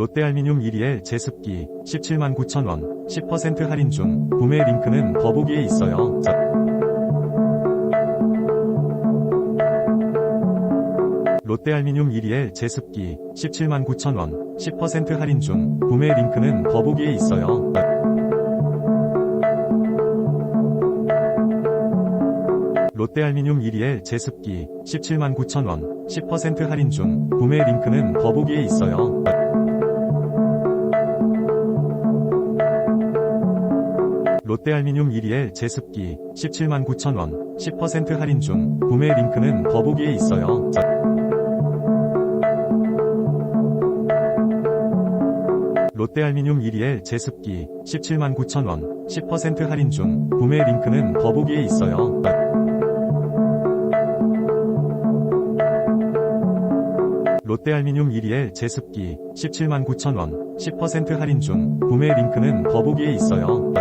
롯데알미늄 1리엘 제습기 17만 9천원 10% 할인 중 구매 링크는 더보기에 있어요. 자- 롯데알미늄 1리엘 제습기 17만 9천원 10% 할인 중 구매 링크는 더보기에 있어요. 롯데알미늄 1리엘 제습기 17만 9천원 10% 할인 중 구매 링크는 더보기에 있어요. 롯데알미늄 1리엘 제습기 17만 9천원 10% 할인 중 구매 링크는 더보기에 있어요. 자- 롯데알미늄 1리엘 제습기 17만 9천원 10% 할인 중 구매 링크는 더보기에 있어요. 롯데알미늄 1리엘 제습기 17만 9천원 10% 할인 중 구매 링크는 더보기에 있어요.